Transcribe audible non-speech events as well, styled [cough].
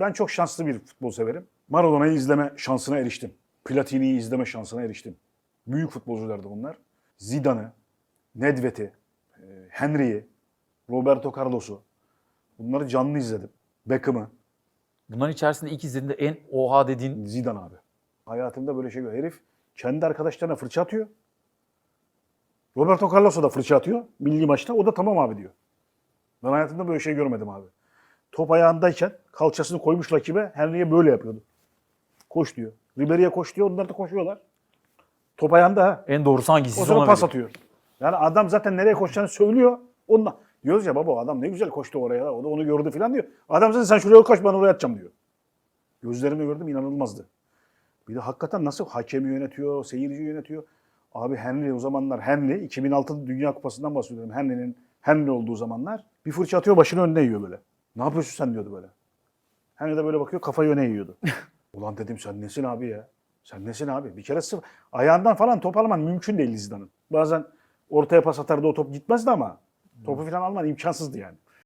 Ben çok şanslı bir futbol severim. Maradona'yı izleme şansına eriştim. Platini'yi izleme şansına eriştim. Büyük futbolculardı bunlar. Zidane'ı, Nedved'i, e, Henry'i, Roberto Carlos'u. Bunları canlı izledim. Beckham'ı, Bunların içerisinde ilk izlediğinde en oha dediğin Zidane abi. Hayatımda böyle şey gör. Herif kendi arkadaşlarına fırça atıyor. Roberto Carlos'a da fırça atıyor milli maçta. O da tamam abi diyor. Ben hayatımda böyle şey görmedim abi. Top ayağındayken kalçasını koymuş rakibe Henry'e böyle yapıyordu. Koş diyor. Ribery'e koş diyor. Onlar da koşuyorlar. Top ayağında ha. en doğrusu O hangisi sonra ona pas veriyor. atıyor. Yani adam zaten nereye koşacağını söylüyor. Onunla. Diyoruz ya baba o adam ne güzel koştu oraya. O da onu gördü falan diyor. Adam zaten sen şuraya koş ben oraya atacağım diyor. Gözlerimle gördüm inanılmazdı. Bir de hakikaten nasıl hakemi yönetiyor, seyirci yönetiyor. Abi Henry o zamanlar Henry 2006 Dünya Kupası'ndan bahsediyorum. Henry'nin Henry olduğu zamanlar bir fırça atıyor başını önüne yiyor böyle. Ne yapıyorsun sen diyordu böyle. Henry de böyle bakıyor kafayı öne yiyordu. [laughs] Ulan dedim sen nesin abi ya? Sen nesin abi? Bir kere sıfır. Ayağından falan top alman mümkün değil Zidane'ın. Bazen ortaya pas atardı o top gitmezdi ama topu falan alman imkansızdı yani.